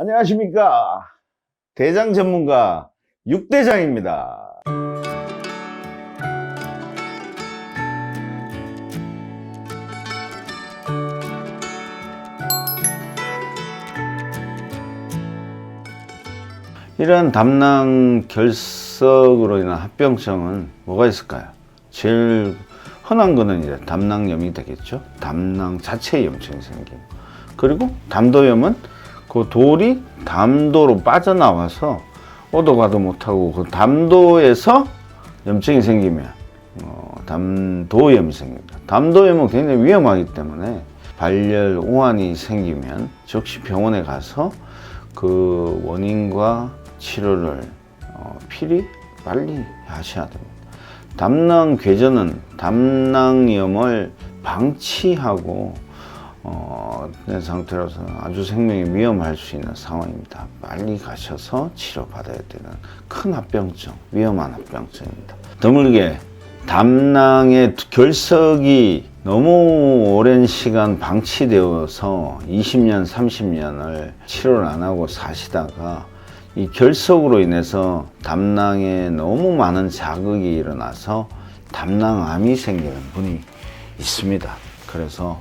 안녕하십니까. 대장 전문가 육대장입니다. 이런 담낭 결석으로 인한 합병증은 뭐가 있을까요? 제일 흔한 거는 이제 담낭염이 되겠죠. 담낭 자체에 염증이 생기고 그리고 담도염은 그 돌이 담도로 빠져나와서 오도 가도 못하고 그 담도에서 염증이 생기면 어, 담도염이 생깁니다. 담도염은 굉장히 위험하기 때문에 발열 오한이 생기면 즉시 병원에 가서 그 원인과 치료를 어, 필히 빨리 하셔야 됩니다. 담낭 궤전은 담낭염을 방치하고 어, 된 상태라서 아주 생명이 위험할 수 있는 상황입니다. 빨리 가셔서 치료받아야 되는 큰 합병증, 위험한 합병증입니다. 드물게 담낭의 결석이 너무 오랜 시간 방치되어서 20년, 30년을 치료를 안 하고 사시다가 이 결석으로 인해서 담낭에 너무 많은 자극이 일어나서 담낭암이 생기는 분이 있습니다. 그래서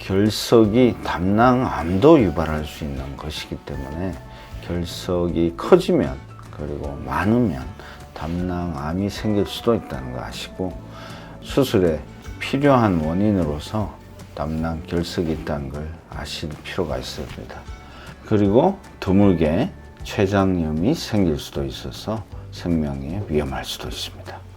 결석이 담낭암도 유발할 수 있는 것이기 때문에 결석이 커지면 그리고 많으면 담낭암이 생길 수도 있다는 거 아시고 수술에 필요한 원인으로서 담낭 결석이 있다는 걸 아실 필요가 있습니다. 그리고 드물게 췌장염이 생길 수도 있어서 생명에 위험할 수도 있습니다.